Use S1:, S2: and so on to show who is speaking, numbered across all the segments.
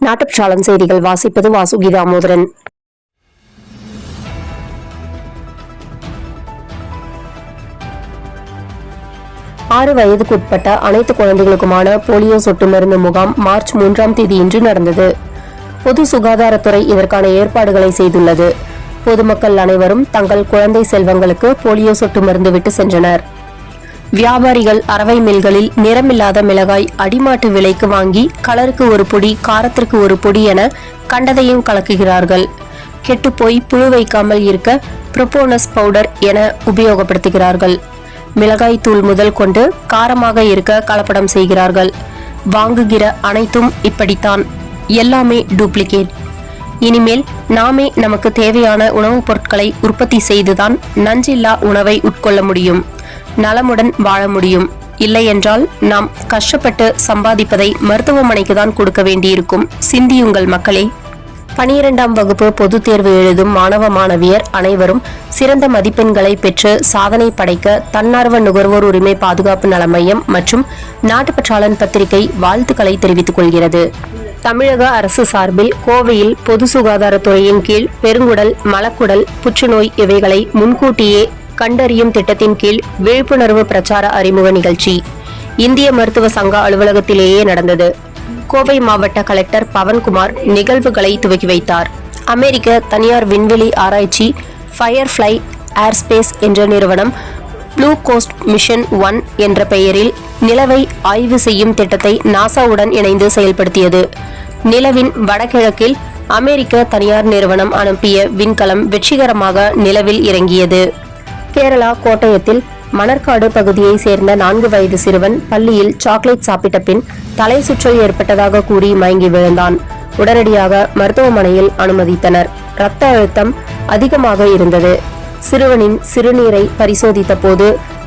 S1: நாட்டுச்சாளன் செய்திகள் வாசிப்பது வாசுகி தாமோதரன் ஆறு வயதுக்குட்பட்ட அனைத்து குழந்தைகளுக்குமான போலியோ சொட்டு மருந்து முகாம் மார்ச் மூன்றாம் தேதி இன்று நடந்தது. பொது சுகாதாரத்துறை இதற்கான ஏற்பாடுகளை செய்துள்ளது. பொதுமக்கள் அனைவரும் தங்கள் குழந்தை செல்வங்களுக்கு போலியோ சொட்டு மருந்து விட்டு சென்றனர். வியாபாரிகள் அரவை மில்களில் நிறமில்லாத மிளகாய் அடிமாட்டு விலைக்கு வாங்கி கலருக்கு ஒரு பொடி காரத்திற்கு ஒரு பொடி என கண்டதையும் கலக்குகிறார்கள். கெட்டுப்போய் புழு வைக்காமல் இருக்க ப்ரொபோனஸ் பவுடர் என உபயோகப்படுத்துகிறார்கள். மிளகாய் தூள் முதல் கொண்டு காரமாக இருக்க கலப்படம் செய்கிறார்கள். வாங்குகிற அனைத்தும் இப்படித்தான். எல்லாமே டூப்ளிகேட். இனிமேல் நாமே நமக்கு தேவையான உணவுப் பொருட்களை உற்பத்தி செய்துதான் நஞ்சில்லா உணவை உட்கொள்ள முடியும். நலமுடன் வாழ முடியும். இல்லையென்றால் நாம் கஷ்டப்பட்டு சம்பாதிப்பதை மருத்துவமனைக்கு தான் கொடுக்க வேண்டியிருக்கும். சிந்தியுங்கள் மக்களே. பனிரெண்டாம் வகுப்பு பொதுத் தேர்வு எழுதும் மாணவ மாணவியர் அனைவரும் சிறந்த மதிப்பெண்களை பெற்று சாதனை படைக்க தன்னார்வ நுகர்வோர் உரிமை பாதுகாப்பு நல மையம் மற்றும் நாட்டுப்பற்றாளன் பத்திரிகை வாழ்த்துக்களை தெரிவித்துக் கொள்கிறது. தமிழக அரசு சார்பில் கோவையில் பொது சுகாதாரத்துறையின் கீழ் பெருங்குடல் மலக்குடல் புற்றுநோய் இவைகளை முன்கூட்டியே கண்டறியும் திட்டத்தின் கீழ் விழிப்புணர்வு பிரச்சார அறிமுக நிகழ்ச்சி. இந்திய மருத்துவ சங்க அலுவலகத்திலேயே நடந்தது. கோவை மாவட்ட கலெக்டர் பவன்குமார் நிகழ்வுகளை துவக்கி வைத்தார். அமெரிக்க தனியார் விண்வெளி ஆராய்ச்சி ஃபயர்ஃப்ளை ஏர்ஸ்பேஸ் என்ற நிறுவனம் ப்ளூ கோஸ்ட் மிஷன் ஒன் என்ற பெயரில் நிலவை ஆய்வு செய்யும் திட்டத்தை நாசாவுடன் இணைந்து செயல்படுத்தியது. நிலவின் வடகிழக்கில் அமெரிக்க தனியார் நிறுவனம் அனுப்பிய விண்கலம் வெற்றிகரமாக நிலவில் இறங்கியது. கேரளா கோட்டயத்தில் மணற்காடு பகுதியை சேர்ந்த நான்கு வயது சிறுவன் பள்ளியில் சாக்லேட் சாப்பிட்ட பின் தலை சுற்றல் ஏற்பட்டதாக கூறி மயங்கி விழுந்தான். உடனடியாக மருத்துவமனையில் அனுமதித்தனர். இரத்த அழுத்தம் அதிகமாக இருந்தது. சிறுவனின் சிறுநீரை பரிசோதித்த போது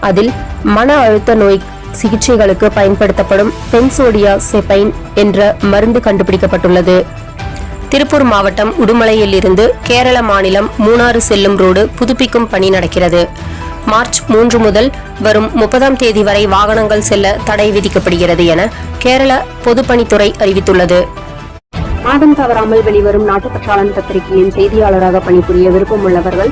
S1: அதில் மன அழுத்த நோய் சிகிச்சைகளுக்கு பயன்படுத்தப்படும் பென்சோடியா செபைன் என்ற மருந்து கண்டுபிடிக்கப்பட்டுள்ளது. திருப்பூர் மாவட்டம் உடுமலையில் இருந்து கேரள மாநிலம் மூணாறு செல்லும் ரோடு புதுப்பிக்கும் பணி நடக்கிறது. மார்ச் மூன்று முதல் வரும் முப்பதாம் தேதி வரை வாகனங்கள் செல்ல தடை விதிக்கப்படுகிறது என கேரள பொதுப்பணித்துறை அறிவித்துள்ளது. மாதம் தவறாமல் வெளிவரும் நாட்டுப்பற்றாளன் பத்திரிகையின் செய்தியாளராக பணிபுரிய விருப்பமுள்ளவர்கள்